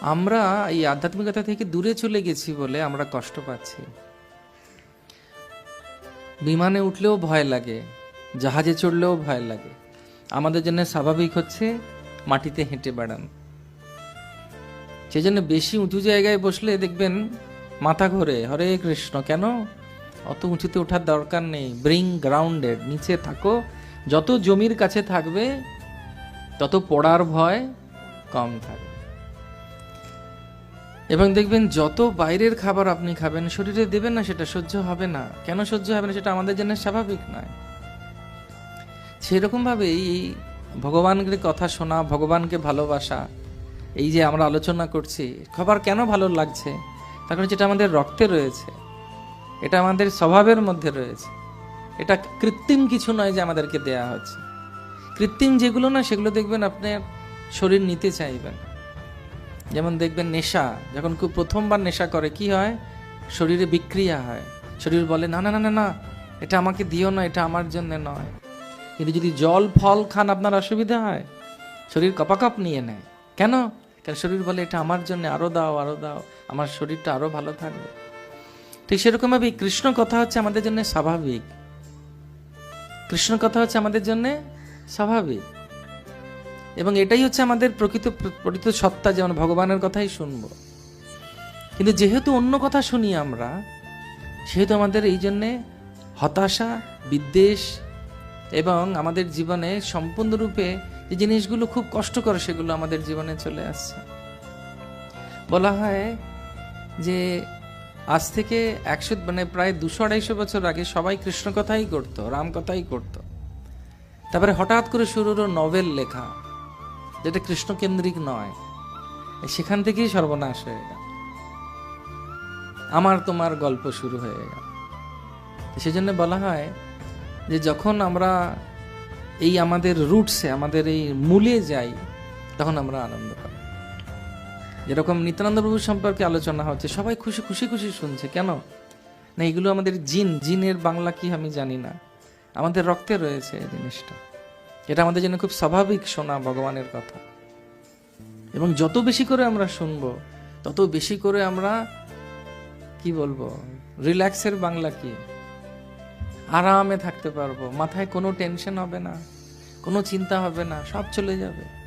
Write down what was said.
আমরা এই আধ্যাত্মিকতা থেকে দূরে চলে গেছি বলে আমরা কষ্ট পাচ্ছি। বিমানে উঠলেও ভয় লাগে, জাহাজে চড়লেও ভয় লাগে। আমাদের জন্য স্বাভাবিক হচ্ছে মাটিতে হেঁটে বেড়ান। সেই জন্য বেশি উঁচু জায়গায় বসলে দেখবেন মাথা ঘোরে, হরে কৃষ্ণ, কেন? অত উঁচুতে ওঠার দরকার নেই। ব্রিং গ্রাউন্ডেড নিচে থাকো। যত জমির কাছে থাকবে, তত পড়ার ভয় কম থাকবে। এবং দেখবেন যত বাইরের খাবার আপনি খাবেন, শরীরে দেবেন না সেটা, সহ্য হবে না। কেন সহ্য হবে না সেটা আমাদের জন্য স্বাভাবিক নয়। সেরকমভাবে এই ভগবানকে কথা শোনা, ভগবানকে ভালোবাসা, এই যে আমরা আলোচনা করছি, খাবার কেন ভালো লাগছে? তার কারণ যেটা আমাদের রক্তে রয়েছে। এটা আমাদের স্বভাবের মধ্যে রয়েছে। এটা কৃত্রিম কিছু নয় যে আমাদেরকে দেয়া হচ্ছে। কৃত্রিম যেগুলো না, সেগুলো দেখবেন আপনার শরীর নিতে চাইবেন যেমন দেখবেন নেশা, যখন খুব প্রথমবার নেশা করে, কি হয়? শরীরে বিক্রিয়া হয়। শরীর বলে, না না না না না, এটা আমাকে দিও না, এটা আমার জন্য নয়। কিন্তু যদি জল, ফল খান, আপনার অসুবিধা হয়? শরীর কপাকপ নিয়ে নেয়। কেন? কারণ শরীর বলে, এটা আমার জন্য আরও দাও আরও দাও, আমার শরীরটা আরও ভালো থাকবে। ঠিক সেরকমভাবে কৃষ্ণ কথা হচ্ছে আমাদের জন্য স্বাভাবিক। কৃষ্ণ কথা হচ্ছে আমাদের জন্য স্বাভাবিক। এবং এটাই হচ্ছে আমাদের প্রকৃত প্রকৃত সত্তা যেমন ভগবানের কথাই শুনব। কিন্তু যেহেতু অন্য কথা শুনি আমরা, সেহেতু আমাদের এই জন্যে হতাশা, বিদ্বেষ এবং আমাদের জীবনে সম্পূর্ণরূপে যে জিনিসগুলো খুব কষ্টকর সেগুলো আমাদের জীবনে চলে আসছে। বলা হয় যে আজ থেকে একশো মানে প্রায় দুশো আড়াইশো বছর আগে সবাই কৃষ্ণ কথাই করতো, রাম কথাই করতো। তারপরে হঠাৎ করে শুরু হলো নভেল লেখা। যেটা কৃষ্ণকেন্দ্রিক নয়, সেখান থেকেই সর্বনাশ হয়ে গেল। আমার তোমার গল্প শুরু হয়ে গেল। সেজন্য বলা হয় যে যখন আমরা এই আমাদের রুটসে, আমাদের এই মূলে যাই, তখন আমরা আনন্দ পাই। যেরকম নিত্যানন্দ প্রভু সম্পর্কে আলোচনা হচ্ছে, সবাই খুশি খুশি খুশি শুনছে। কেন? না, এগুলো আমাদের জিন, জিনের বাংলা কি আমি জানি না। আমাদের রক্তে রয়েছে এই জিনিসটা। এটা আমাদের জন্য খুব স্বাভাবিক শোনা ভগবানের কথা। এবং যত বেশি করে আমরা শুনব, তত বেশি করে আমরা, কি বলব, রিল্যাক্সের বাংলা কি? আরামে থাকতে পারব, মাথায় কোনো টেনশন হবে না, কোনো চিন্তা হবে না, সব চলে যাবে।